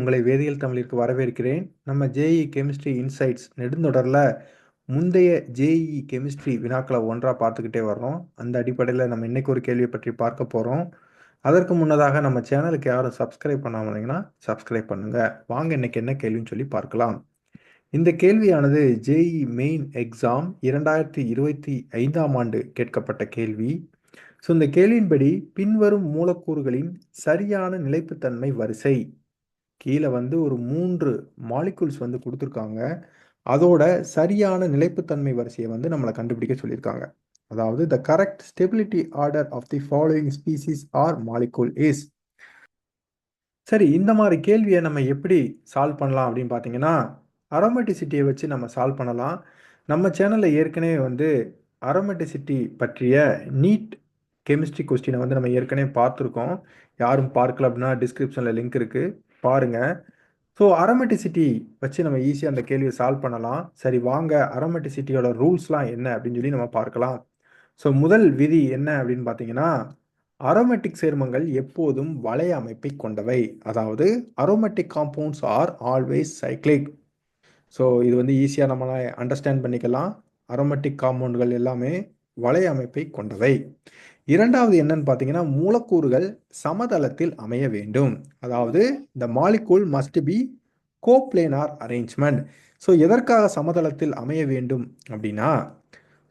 உங்களை வேதியியல் தமிழிற்கு வரவேற்கிறேன். நம்ம ஜேஇ கெமிஸ்ட்ரி இன்சைட்ஸ் நெடுந்தொடரில் முந்தைய ஜேஇ கெமிஸ்ட்ரி வினாக்களை ஒன்றாக பார்த்துக்கிட்டே வர்றோம். அந்த அடிப்படையில் நம்ம இன்றைக்கு ஒரு கேள்வியை பற்றி பார்க்க போகிறோம் அதற்கு முன்னதாக நம்ம சேனலுக்கு யாரும் சப்ஸ்கிரைப் பண்ணாமலிங்கன்னா சப்ஸ்கிரைப் பண்ணுங்கள் வாங்க இன்னைக்கு என்ன கேள்வின்னு சொல்லி பார்க்கலாம். இந்த கேள்வியானது ஜேஇ மெயின் எக்ஸாம் இரண்டாயிரத்தி இருபத்தி ஐந்தாம் ஆண்டு கேட்கப்பட்ட கேள்வி. ஸோ இந்த கேள்வியின்படி பின்வரும் மூலக்கூறுகளின் சரியான நிலைப்புத்தன்மை வரிசை. கீழே வந்து ஒரு மூன்று மாலிகுல்ஸ் வந்து கொடுத்துருக்காங்க. அதோட சரியான நிலைப்புத்தன்மை வரிசையை வந்து நம்மளை கண்டுபிடிக்க சொல்லியிருக்காங்க. அதாவது the correct stability order of the following species are molecule is சரி இந்த மாதிரி கேள்வியை நம்ம எப்படி சால்வ் பண்ணலாம் அப்படின்னு பார்த்தீங்கன்னா அரோமேட்டிசிட்டியை வச்சு நம்ம சால்வ் பண்ணலாம். நம்ம சேனலில் ஏற்கனவே வந்து அரோமேட்டிசிட்டி பற்றிய நீட் கெமிஸ்ட்ரி கொஸ்டினை வந்து நம்ம ஏற்கனவே பார்த்துருக்கோம். யாரும் பார்க்கல அப்படின்னா டிஸ்கிரிப்ஷனில் லிங்க் இருக்குது பாருங்கள் ஸோ அரோமேட்டிசிட்டி வச்சு நம்ம ஈஸியாக அந்த கேள்வியை சால்வ் பண்ணலாம். சரி வாங்க அரோமேட்டிசிட்டியோட ரூல்ஸ்லாம் என்ன அப்படின்னு சொல்லி நம்ம பார்க்கலாம். ஸோ முதல் விதி என்ன அப்படின்னு பார்த்தீங்கன்னா அரோமேட்டிக் சேர்மங்கள் எப்போதும் வளைய அமைப்பை கொண்டவை. அதாவது aromatic compounds are always cyclic so இது வந்து ஈஸியாக நம்மளால் அண்டர்ஸ்டாண்ட் பண்ணிக்கலாம். அரோமேட்டிக் காம்பவுண்டுகள் எல்லாமே வளைய அமைப்பை கொண்டவை. இரண்டாவது என்னன்னு பார்த்தீங்கன்னா மூலக்கூறுகள் சமதளத்தில் அமைய வேண்டும். அதாவது இந்த molecule must be coplanar arrangement so எதற்காக சமதளத்தில் அமைய வேண்டும் அப்படின்னா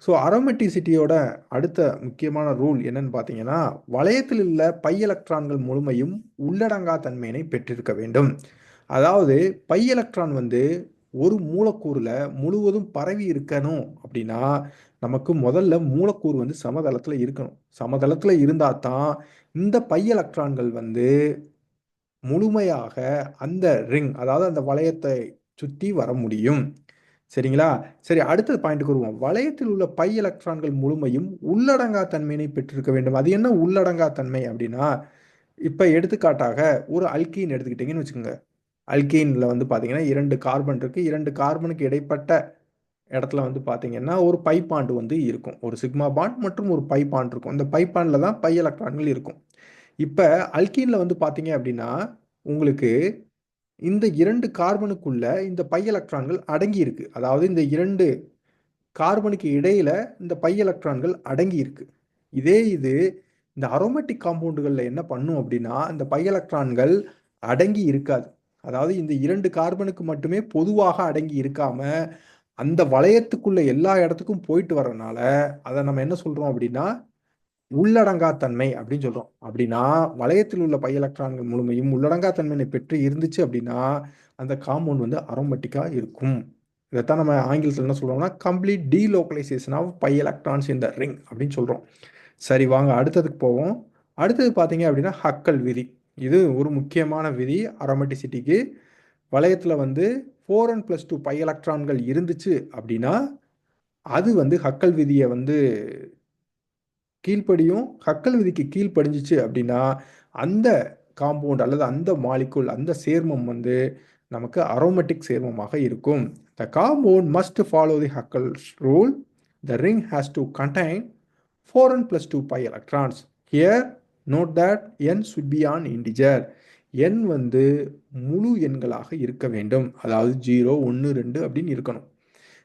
ஸோ அரோமெட்டிசிட்டியோட அடுத்த முக்கியமான ரூல் என்னன்னு பார்த்தீங்கன்னா வளையத்தில் உள்ள பை எலக்ட்ரான்கள் முழுமையும் உள்ளடங்கா தன்மையினை பெற்றிருக்க வேண்டும். அதாவது பை எலக்ட்ரான் வந்து ஒரு மூலக்கூறில் முழுவதும் பரவி இருக்கணும் அப்படின்னா நமக்கு முதல்ல மூலக்கூறு வந்து சமதளத்தில் இருக்கணும். சமதளத்தில் இருந்தால் தான் இந்த பை எலக்ட்ரான்கள் வந்து முழுமையாக அந்த ரிங் அதாவது அந்த வளையத்தை சுற்றி வர முடியும். சரிங்களா? சரி அடுத்த பாயிண்ட்டுக்கு வருவோம். வளையத்தில் உள்ள பை எலக்ட்ரான்கள் முழுமையும் உள்ளடங்கா தன்மையினை பெற்றிருக்க வேண்டும். அது என்ன உள்ளடங்கா தன்மை அப்படின்னா இப்போ எடுத்துக்காட்டாக ஒரு அல்கீன் எடுத்துக்கிட்டிங்கன்னு வச்சுக்கோங்க. அல்கீனில் வந்து பார்த்தீங்கன்னா இரண்டு கார்பன் இருக்குது இரண்டு கார்பனுக்கு இடைப்பட்ட இடத்துல வந்து பார்த்தீங்கன்னா ஒரு பைப்பாண்டு வந்து இருக்கும். ஒரு சிக்மா பாண்ட் மற்றும் ஒரு பைப்பாண்ட் இருக்கும். இந்த பைப்பாண்டில் தான் பை எலக்ட்ரான்கள் இருக்கும். இப்போ அல்கீனில் வந்து பார்த்தீங்க அப்படின்னா உங்களுக்கு இந்த இரண்டு கார்பனுக்குள்ள இந்த பை எலக்ட்ரான்கள் அடங்கி இருக்கு. அதாவது இந்த இரண்டு கார்பனுக்கு இடையில இந்த பை எலக்ட்ரான்கள் அடங்கி இருக்கு. இதே இது இந்த அரோமேட்டிக் காம்பவுண்டுகளில் என்ன பண்ணும் அப்படின்னா இந்த பை எலக்ட்ரான்கள் அடங்கி இருக்காது. அதாவது இந்த இரண்டு கார்பனுக்கு மட்டுமே பொதுவாக அடங்கி இருக்காம அந்த வளையத்துக்குள்ள எல்லா இடத்துக்கும் போயிட்டு வர்றதுனால அதை நம்ம என்ன சொல்றோம் அப்படின்னா உள்ளடங்கா தன்மை அப்படின்னு சொல்றோம். அப்படின்னா வளையத்தில் உள்ள பை எலக்ட்ரான்கள் முழுமையும் உள்ளடங்கா தன்மையை பெற்று இருந்துச்சு அப்படின்னா அந்த காம்பவுண்ட் வந்து அரோமேட்டிக்கா இருக்கும். இதைத்தான் நம்ம ஆங்கிலத்தில் என்ன சொல்றோம்னா complete delocalization of pi electrons இந்த ரிங் அப்படின்னு சொல்றோம். சரி வாங்க அடுத்ததுக்கு போவோம். அடுத்தது பார்த்தீங்க அப்படின்னா ஹக்கல் விதி. இது ஒரு முக்கியமான விதி. அரோமேட்டிசிட்டிக்கு வளையத்தில் வந்து four and plus two pi எலக்ட்ரான்கள் இருந்துச்சு அப்படின்னா அது வந்து ஹக்கல் விதியை வந்து கீழ்ப்படியும். ஹக்கல் விதிக்கு கீழ்ப்படிஞ்சிச்சு அப்படின்னா அந்த காம்பவுண்ட் அல்லது அந்த மாலிக்குள் அந்த சேர்மம் வந்து நமக்கு அரோமேட்டிக் சேர்மமாக இருக்கும். The compound must follow the Huckel rule the ring has to contain four n plus two pi electrons here note that n should be an integer எண் வந்து முழு எண்களாக இருக்க வேண்டும். அதாவது ஜீரோ ஒன்று ரெண்டு அப்படின்னு இருக்கணும்.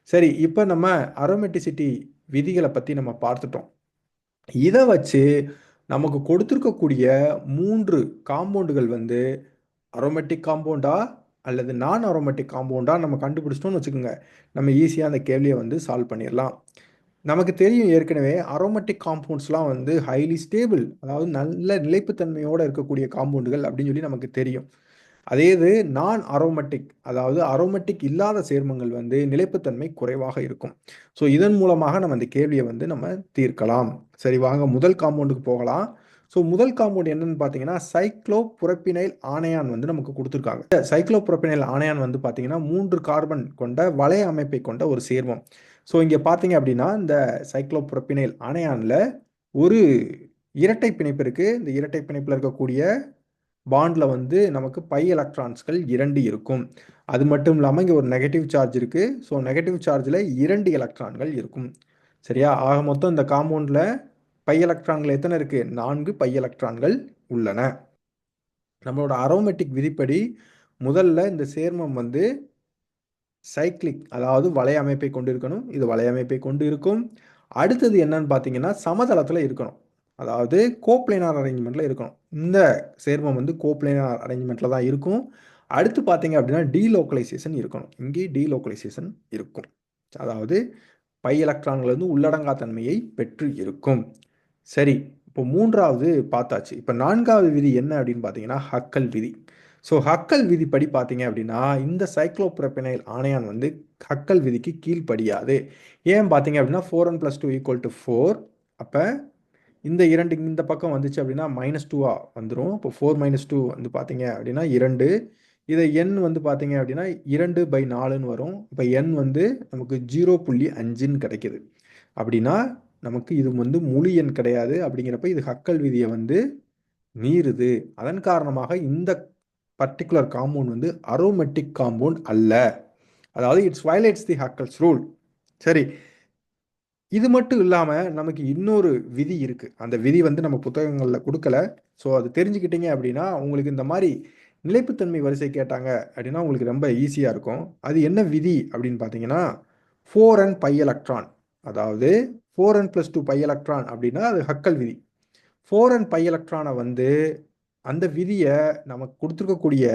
சரி இப்போ நம்ம அரோமெட்டிசிட்டி விதிகளை பற்றி நம்ம பார்த்துட்டோம். இதை வச்சு நமக்கு கொடுத்துருக்கக்கூடிய மூன்று காம்பவுண்டுகள் வந்து அரோமேட்டிக் காம்பவுண்டா அல்லது நான் அரோமேட்டிக் காம்பவுண்டா நம்ம கண்டுபிடிச்சிட்டோம்னு வச்சுக்கோங்க. நம்ம ஈஸியாக அந்த கேள்வியை வந்து சால்வ் பண்ணிடலாம். நமக்கு தெரியும் ஏற்கனவே அரோமேட்டிக் காம்பவுண்ட்ஸ்லாம் வந்து ஹைலி ஸ்டேபிள் அதாவது நல்ல நிலைப்புத்தன்மையோடு இருக்கக்கூடிய காம்பவுண்டுகள் அப்படின்னு சொல்லி நமக்கு தெரியும். அதே இது நான் அரோமேட்டிக் அதாவது அரோமேட்டிக் இல்லாத சேர்மங்கள் வந்து நிலைப்புத்தன்மை குறைவாக இருக்கும். ஸோ இதன் மூலமாக நம்ம இந்த கேள்வியை வந்து நம்ம தீர்க்கலாம். சரி வாங்க முதல் காம்பவுண்டுக்கு போகலாம். ஸோ முதல் காம்பவுண்ட் என்னன்னு பார்த்தீங்கன்னா சைக்ளோ புரப்பினைல் ஆணையான் வந்து நமக்கு கொடுத்துருக்காங்க. சைக்ளோ புரப்பினைல் ஆணையான் வந்து பார்த்தீங்கன்னா மூன்று கார்பன் கொண்ட வளைய அமைப்பை கொண்ட ஒரு சேர்மம். ஸோ இங்கே பார்த்தீங்க அப்படின்னா இந்த சைக்ளோப்ரொப்பினைல் அணையானில் ஒரு இரட்டை பிணைப்பு இருக்குது இந்த இரட்டை பிணைப்பில் இருக்கக்கூடிய பாண்டில் வந்து நமக்கு பை எலக்ட்ரான்ஸ்கள் இரண்டு இருக்கும். அது மட்டும் இல்லாமல் இங்கே ஒரு நெகட்டிவ் சார்ஜ் இருக்குது ஸோ நெகட்டிவ் சார்ஜில் இரண்டு எலக்ட்ரான்கள் இருக்கும். சரியா? ஆக மொத்தம் இந்த காம்பவுண்டில் பை எலக்ட்ரான்கள் எத்தனை இருக்குது நான்கு பை எலக்ட்ரான்கள் உள்ளன. நம்மளோட அரோமெட்டிக் விதிப்படி முதல்ல இந்த சேர்மம் வந்து சைக்ளிக் அதாவது வலை அமைப்பை கொண்டு இருக்கணும் இது வலை அமைப்பை கொண்டு இருக்கும் அடுத்தது என்னன்னு பார்த்தீங்கன்னா சமதளத்தில் இருக்கணும். அதாவது கோப்ளைனார் அரேஞ்ச்மெண்ட்டில் இருக்கணும். இந்த சேர்மம் வந்து கோப்ளைனார் அரேஞ்ச்மெண்ட்டில் தான் இருக்கும். அடுத்து பார்த்தீங்க அப்படின்னா டீலோக்கலைசேஷன் இருக்கணும். இங்கே டீலோக்கலைசேஷன் இருக்கும். அதாவது பை எலக்ட்ரான்கள் உள்ளடங்கா தன்மையை பெற்று இருக்கும். சரி இப்போ மூன்றாவது பார்த்தாச்சு. இப்போ நான்காவது விதி என்ன அப்படின்னு பார்த்தீங்கன்னா ஹக்கல் விதி. ஸோ ஹக்கல் விதிப்படி பார்த்தீங்க அப்படின்னா இந்த சைக்ளோப்ரப்பினைல் ஆணையான் வந்து ஹக்கல் விதிக்கு கீழ்ப்படியாது. ஏன் பார்த்தீங்க அப்படின்னா four one plus two equal to four அப்போ இந்த இரண்டு இந்த பக்கம் வந்துச்சு அப்படின்னா மைனஸ் டூவாக வந்துடும் இப்போ ஃபோர் மைனஸ் டூ வந்து பார்த்தீங்க அப்படின்னா இரண்டு. இதை எண் வந்து பார்த்தீங்க அப்படின்னா இரண்டு பை நாலுன்னு வரும். இப்போ எண் வந்து நமக்கு ஜீரோ புள்ளி அஞ்சுன்னு கிடைக்கிது. அப்படின்னா நமக்கு இது வந்து முழு எண் கிடையாது. அப்படிங்கிறப்ப இது ஹக்கல் விதியை வந்து மீறுது. அதன் காரணமாக இந்த பர்டிகுலர் காம்பவுண்ட் வந்து அரோமெட்டிக் காம்பவுண்ட் அல்ல. அதாவது it's violates the Huckel's rule சரி. இது மட்டும் இல்லாமல் நமக்கு இன்னொரு விதி இருக்குது அந்த விதி வந்து நம்ம புத்தகங்களில் கொடுக்கல. ஸோ அது தெரிஞ்சுக்கிட்டீங்க அப்படின்னா உங்களுக்கு இந்த மாதிரி நிலைப்புத்தன்மை வரிசை கேட்டாங்க அப்படின்னா உங்களுக்கு ரொம்ப ஈஸியாக இருக்கும். அது என்ன விதி அப்படின்னு பார்த்தீங்கன்னா ஃபோர் அண்ட் பை எலக்ட்ரான் அதாவது four and plus two pi electron அப்படின்னா அது ஹக்கல் விதி. ஃபோர் அண்ட் பை எலக்ட்ரானை வந்து அந்த விதியை நமக்கு கொடுத்துருக்கக்கூடிய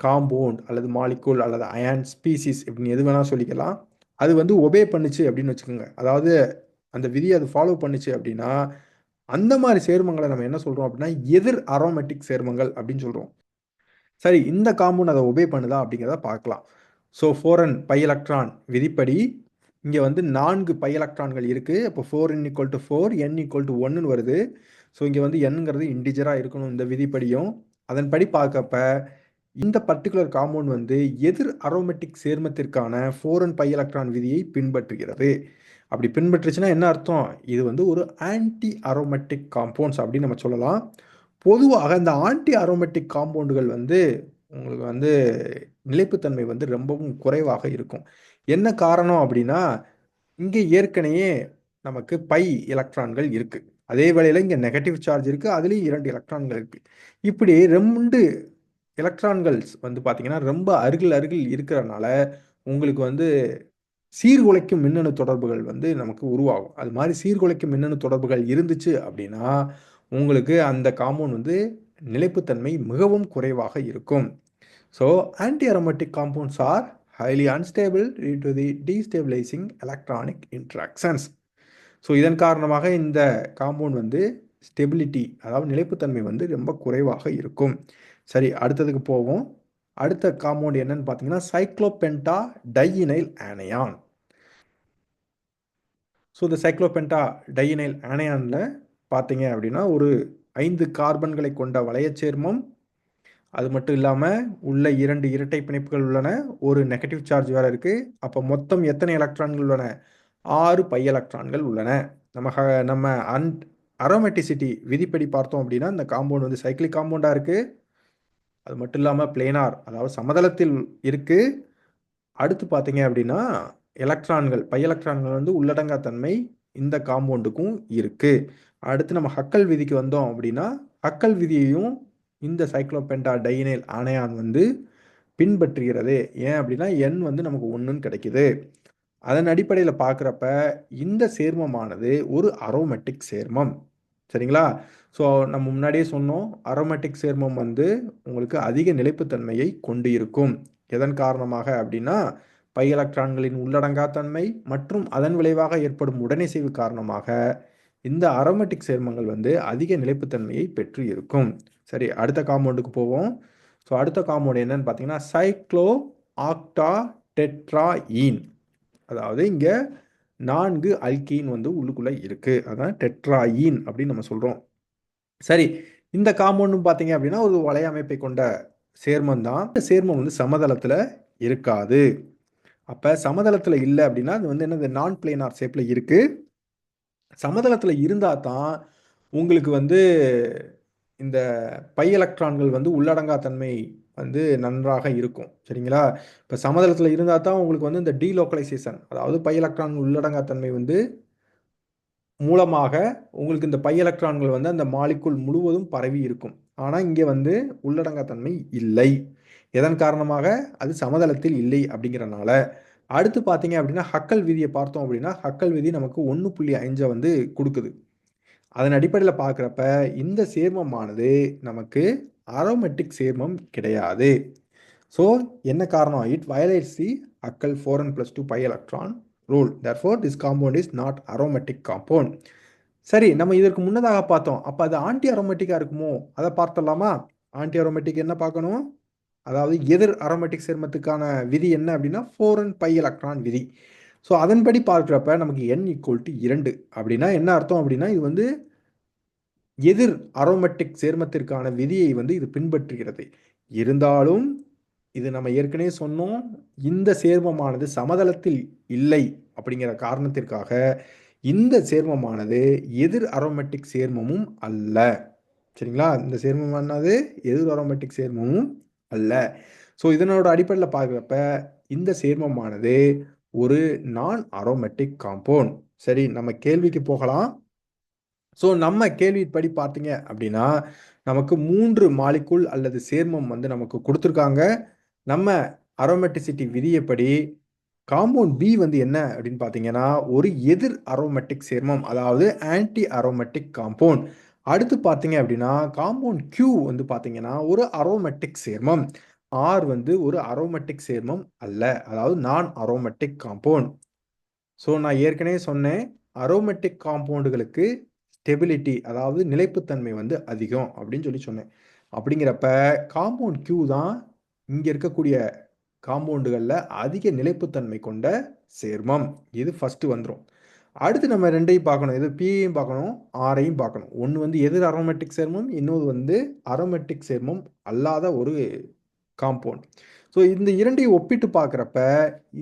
காம்பவுண்ட் அல்லது மாலிக்கூல் அல்லது அயன் ஸ்பீசிஸ் இப்படின்னு எது வேணால் சொல்லிக்கலாம். அது வந்து ஒபே பண்ணுச்சு அப்படின்னு வச்சுக்கோங்க. அதாவது அந்த விதியை அது ஃபாலோ பண்ணுச்சு அப்படின்னா அந்த மாதிரி சேர்மங்களை நம்ம என்ன சொல்கிறோம் அப்படின்னா எதிர் அரோமேட்டிக் சேர்மங்கள் அப்படின்னு சொல்கிறோம் சரி இந்த காம்பவுண்ட் அதை ஒபே பண்ணுதா அப்படிங்கிறத பார்க்கலாம். ஸோ ஃபோரன் பை எலக்ட்ரான் விதிப்படி இங்கே வந்து நான்கு பை எலக்ட்ரான்கள் இருக்குது அப்போ four n equal to four n equal to ஒன்றுன்னு வருது. ஸோ இங்கே வந்து எண்ணுங்கிறது இண்டிஜராக இருக்கணும் இந்த விதிப்படியும். அதன்படி பார்க்கப்ப இந்த பர்டிகுலர் காம்பவுண்ட் வந்து எதிர் அரோமெட்டிக் சேர்மத்திற்கான ஃபோர் அண்ட் பை எலக்ட்ரான் விதியை பின்பற்றுகிறது. அப்படி பின்பற்றுச்சுன்னா என்ன அர்த்தம்? இது வந்து ஒரு ஆன்டி அரோமெட்டிக் காம்பவுண்ட்ஸ் அப்படின்னு நம்ம சொல்லலாம். பொதுவாக இந்த ஆன்டி அரோமெட்டிக் காம்பவுண்டுகள் வந்து உங்களுக்கு வந்து நிலைப்புத்தன்மை வந்து ரொம்பவும் குறைவாக இருக்கும். என்ன காரணம் அப்படின்னா இங்கே ஏற்கனவே நமக்கு பை எலக்ட்ரான்கள் இருக்குது அதே வேளையில் இங்கே நெகட்டிவ் சார்ஜ் இருக்குது அதுலேயும் இரண்டு எலக்ட்ரான்கள் இருக்குது இப்படி ரெண்டு எலக்ட்ரான்கள்ஸ் வந்து பார்த்தீங்கன்னா ரொம்ப அருகில் அருகில் இருக்கிறனால உங்களுக்கு வந்து சீர்குலைக்கும் மின்னணு தொடர்புகள் வந்து நமக்கு உருவாகும். அது மாதிரி சீர்குலைக்கும் மின்னணு தொடர்புகள் இருந்துச்சு அப்படின்னா உங்களுக்கு அந்த காம்பவுண்ட் வந்து நிலைப்புத்தன்மை மிகவும் குறைவாக இருக்கும். So anti aromatic compounds are highly unstable due the destabilizing electronic interactions so இதன் காரணமாக இந்த காம்பவுண்ட் வந்து ஸ்டெபிலிட்டி அதாவது நிலைப்புத்தன்மை வந்து ரொம்ப குறைவாக இருக்கும். சரி அடுத்ததுக்கு போவோம். அடுத்த காம்பவுண்ட் என்னன்னு பார்த்தீங்கன்னா சைக்ளோபென்டா டையினைல் ஆனையான் ஸோ இந்த சைக்ளோபென்டா டையினைல் ஆனையானில் பார்த்தீங்க அப்படின்னா ஒரு ஐந்து கார்பன்களை கொண்ட வளையச்சேர்மம் அது மட்டும் இல்லாமல் உள்ள இரண்டு இரட்டை பிணைப்புகள் உள்ளன. ஒரு நெகட்டிவ் சார்ஜ் வேறு இருக்குது அப்போ மொத்தம் எத்தனை எலக்ட்ரான்கள் உள்ளன? ஆறு பை எலக்ட்ரான்கள் உள்ளன. நம்ம நம்ம அன் அரோமெட்டிசிட்டி விதிப்படி பார்த்தோம் அப்படின்னா இந்த காம்பவுண்ட் வந்து சைக்கிளிக் காம்பவுண்டாக இருக்குது அது மட்டும் இல்லாமல் பிளேனார் அதாவது சமதளத்தில் இருக்குது அடுத்து பார்த்தீங்க அப்படின்னா எலக்ட்ரான்கள் பை எலக்ட்ரான்கள் வந்து உள்ளடங்கா தன்மை இந்த காம்பவுண்டுக்கும் இருக்குது அடுத்து நம்ம ஹக்கல் விதிக்கு வந்தோம் அப்படின்னா ஹக்கல் விதியையும் இந்த சைக்ளோபென்டா டைனேல் ஆணையான் வந்து பின்பற்றுகிறது. ஏன் அப்படின்னா எண் வந்து நமக்கு ஒன்றுன்னு கிடைக்குது. அதன் அடிப்படையில் பார்க்குறப்ப இந்த சேர்மமானது ஒரு அரோமேட்டிக் சேர்மம். சரிங்களா? ஸோ நம்ம முன்னாடியே சொன்னோம் அரோமேட்டிக் சேர்மம் வந்து உங்களுக்கு அதிக நிலைப்புத்தன்மையை கொண்டு இருக்கும். எதன் காரணமாக அப்படின்னா பை எலக்ட்ரான்களின் உள்ளடங்காத்தன்மை மற்றும் அதன் விளைவாக ஏற்படும் உடனிசைவு காரணமாக இந்த அரோமேட்டிக் சேர்மங்கள் வந்து அதிக நிலைப்புத்தன்மையை பெற்று இருக்கும். சரி அடுத்த காம்பவுண்டுக்கு போவோம். ஸோ அடுத்த காம்பவுண்ட் என்னன்னு பார்த்தீங்கன்னா சைக்ளோ ஆக்டா டெட்ரா ஈன் அதாவது இங்கே நான்கு அல்கீன் வந்து உள்ளுக்குள்ளே இருக்குது அதான் டெட்ராயின் அப்படின்னு நம்ம சொல்கிறோம் சரி இந்த காம்பவுண்டும் பார்த்தீங்க அப்படின்னா ஒரு வலையமைப்பை கொண்ட சேர்மம் தான். இந்த சேர்மம் வந்து சமதளத்தில் இருக்காது. அப்போ சமதளத்தில் இல்லை அப்படின்னா அது வந்து என்னது? நான் பிளேனார் ஷேப்பில் இருக்குது சமதளத்தில் இருந்தால் தான் உங்களுக்கு வந்து இந்த பை எலக்ட்ரான்கள் வந்து உள்ளடங்கா தன்மை வந்து நன்றாக இருக்கும். சரிங்களா? இப்போ சமதளத்தில் இருந்தால் தான் உங்களுக்கு வந்து இந்த டீலோக்கலைசேஷன் அதாவது பை எலக்ட்ரான் உள்ளடங்கா தன்மை வந்து மூலமாக உங்களுக்கு இந்த பை எலக்ட்ரான்கள் வந்து அந்த மாலிக்குள் முழுவதும் பரவி இருக்கும். ஆனால் இங்கே வந்து உள்ளடங்கா தன்மை இல்லை. எதன் காரணமாக? அது சமதளத்தில் இல்லை அப்படிங்கிறனால. அடுத்து பார்த்தீங்க அப்படின்னா ஹக்கல் விதியை பார்த்தோம் அப்படின்னா ஹக்கல் விதி நமக்கு ஒன்று புள்ளி அஞ்சை வந்து கொடுக்குது. அதன் அடிப்படையில் பார்க்குறப்ப இந்த சேர்மமானது நமக்கு அரோமெட்டிக் சேர்மம் கிடையாது. ஸோ என்ன காரணம் it violates the Huckel four and plus two pi electron rule therefore this compound is not aromatic compound சரி நம்ம இதற்கு முன்னதாக பார்த்தோம். அப்போ அது ஆன்டி அரோமெட்டிக்காக இருக்குமோ? அதை பார்த்துடலாமா ஆன்டி அரோமெட்டிக் என்ன பார்க்கணும்? அதாவது எதிர் அரோமெட்டிக் சேர்மத்துக்கான விதி என்ன அப்படின்னா ஃபோர் அண்ட் பை எலக்ட்ரான் விதி. ஸோ அதன்படி பார்க்குறப்ப நமக்கு என் ஈக்குவல் டு இரண்டு. அப்படின்னா என்ன அர்த்தம் அப்படின்னா இது வந்து எதிர் அரோமெட்டிக் சேர்மத்திற்கான விதியை வந்து இது பின்பற்றுகிறது. இருந்தாலும் இது நம்ம ஏற்கனவே சொன்னோம் இந்த சேர்மமானது சமதளத்தில் இல்லை அப்படிங்கிற காரணத்திற்காக இந்த சேர்மமானது எதிர் அரோமெட்டிக் சேர்மமும் அல்ல. சரிங்களா? இந்த சேர்மமானது எதிர் அரோமெட்டிக் சேர்மமும் அல்ல. ஸோ இதனோட அடிப்படையில் பார்க்குறப்ப இந்த சேர்மமானது ஒரு நான் அரோமெட்டிக் காம்பவுண்ட் சரி நம்ம கேள்விக்கு போகலாம். ஸோ நம்ம கேள்விப்படி பார்த்தீங்க அப்படின்னா நமக்கு மூன்று மாலிக்குள் அல்லது சேர்மம் வந்து நமக்கு கொடுத்துருக்காங்க. நம்ம அரோமெட்டிசிட்டி விதியப்படி காம்பவுண்ட் பி வந்து என்ன அப்படின்னு பார்த்தீங்கன்னா ஒரு எதிர் அரோமெட்டிக் சேர்மம் அதாவது ஆன்டி அரோமெட்டிக் காம்பவுண்ட் அடுத்து பார்த்தீங்க அப்படின்னா காம்பவுண்ட் கியூ வந்து பார்த்தீங்கன்னா ஒரு அரோமெட்டிக் சேர்மம். ஆர் வந்து ஒரு அரோமெட்டிக் சேர்மம் அல்ல அதாவது நான் அரோமெட்டிக் காம்பவுண்ட் ஸோ நான் ஏற்கனவே சொன்னேன் அரோமெட்டிக் காம்பவுண்டுகளுக்கு ஸ்டெபிலிட்டி அதாவது நிலைப்புத்தன்மை வந்து அதிகம் அப்படின்னு சொல்லி சொன்னேன். அப்படிங்கிறப்ப காம்பவுண்ட் கியூ தான் இங்கே இருக்கக்கூடிய காம்பவுண்டுகளில் அதிக நிலைப்புத்தன்மை கொண்ட சேர்மம். இது ஃபஸ்ட்டு வந்துடும் அடுத்து நம்ம ரெண்டையும் பார்க்கணும். இது பியையும் பார்க்கணும் ஆரையும் பார்க்கணும். ஒன்று வந்து எதிர் அரோமேட்டிக் சேர்மம் இன்னொரு வந்து அரோமேட்டிக் சேர்மம் அல்லாத ஒரு காம்பவுண்ட் ஸோ இந்த இரண்டையும் ஒப்பிட்டு பார்க்குறப்ப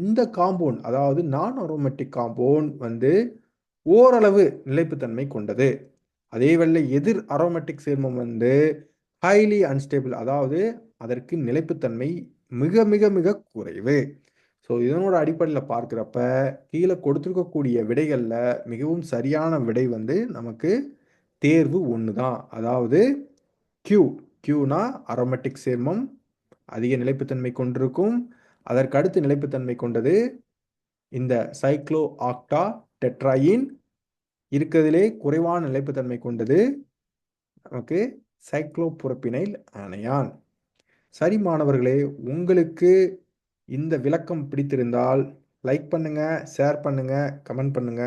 இந்த காம்பவுண்ட் அதாவது நான் அரோமேட்டிக் காம்பவுண்ட் வந்து ஓரளவு நிலைப்புத்தன்மை கொண்டது. அதே வேளை எதிர் அரோமேட்டிக் சேர்மம் வந்து ஹைலி அன்ஸ்டேபிள் அதாவது அதற்கு நிலைப்புத்தன்மை மிக மிக மிக குறைவு. ஸோ இதனோட அடிப்படையில் பார்க்குறப்ப கீழே கொடுத்துருக்கக்கூடிய விடைகளில் மிகவும் சரியான விடை வந்து நமக்கு தேர்வு ஒன்று தான் அதாவது கியூ கியூனா அரோமேட்டிக் சேர்மம் அதிக நிலைப்புத்தன்மை கொண்டிருக்கும். அதற்கடுத்து நிலைப்புத்தன்மை கொண்டது இந்த சைக்ளோ ஆக்டா டெட்ராயின் இருக்கிறதுலே குறைவான நிலைப்புத்தன்மை கொண்டது நமக்கு சைக்ளோபுரப்பினைல் அணையான். சரி மாணவர்களே உங்களுக்கு இந்த விளக்கம் பிடித்திருந்தால் லைக் பண்ணுங்க ஷேர் பண்ணுங்க கமெண்ட் பண்ணுங்க.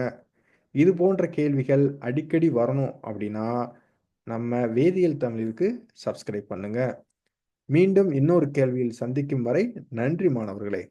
இது போன்ற கேள்விகள் அடிக்கடி வரணும் அப்படின்னா நம்ம வேதியியல் தமிழுக்கு சப்ஸ்கிரைப் பண்ணுங்க. மீண்டும் இன்னொரு கேள்வியில் சந்திக்கும் வரை நன்றி மாணவர்களே.